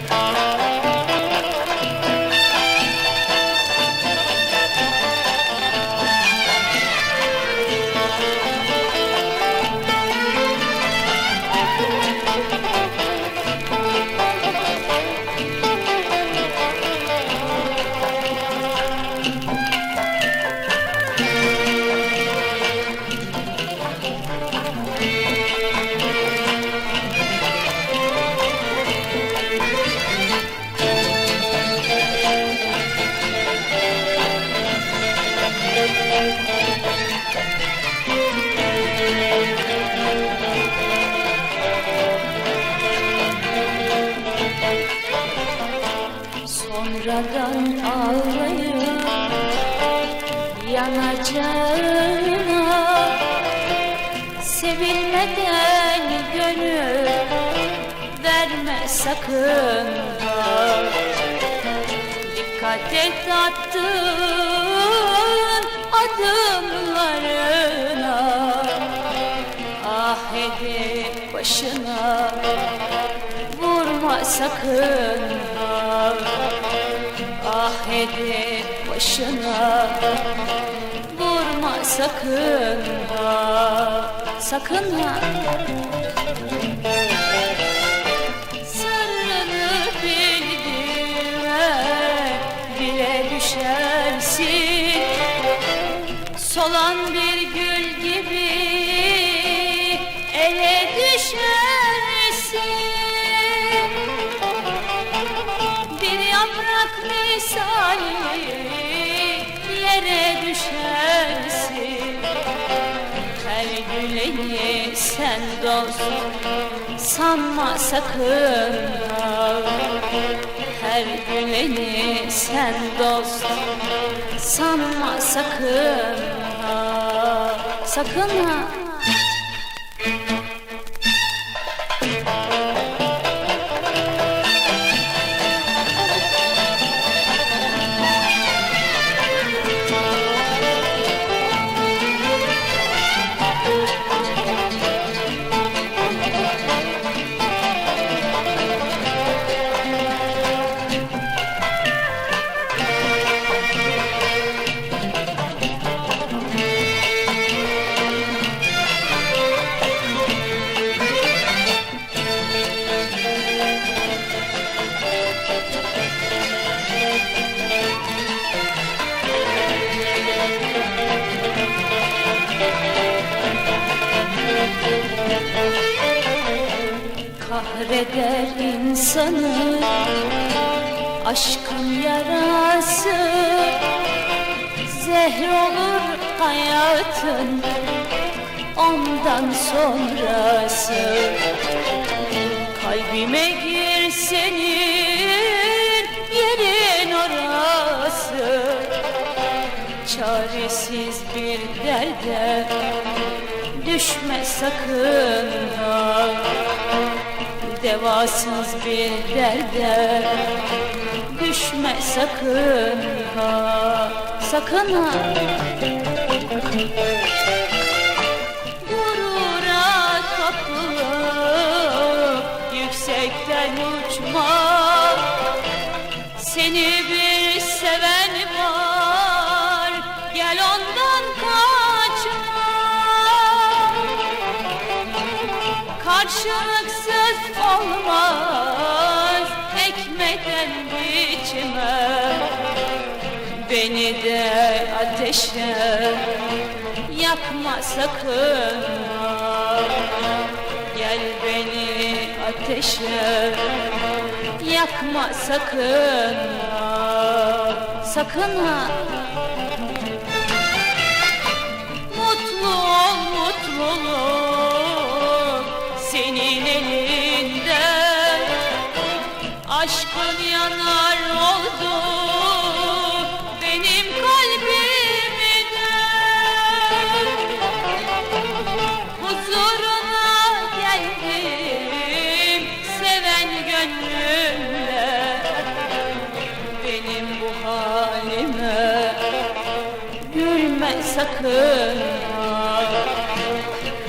Bye. Sonradan ağlayıp yanacağına Sevilmeden gönül verme sakın ha. Dikkat et attığın adımlarına Ah edip başına vurma sakın ha. Ah edip başına vurma sakın ha. Sakın ha Sırrını bildirme bile düşersin Solan bir gül Her güleni sen dost sanma sakın. Her güleni sen dost sanma sakın. Sakın ha Kahreder insanı Aşkın yarası Zehr olur hayatın Ondan sonrası. Kalbime gir senin Yerin orası Çaresiz bir derde Düşme sakın ha Devasız bir derde. Düşme sakın ha Sakın ha. Gurura kapılıp Yüksekten uçma. Seni bir seven var Gel ondan kaçma Karşılıksız olmaz ekmekten biçime Beni de ateşe yakma sakın. Gel beni ateşe yakma sakın. Sakın ha Mutlu ol mutluluk senin elinde Aşkın yanar oldu benim kalbimde Huzuruna geldim seven gönlümle. Benim bu halime Gülme sakın.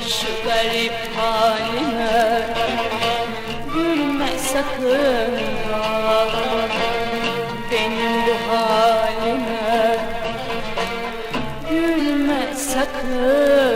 Şu garip halime Gülme sakın ha. sakın ha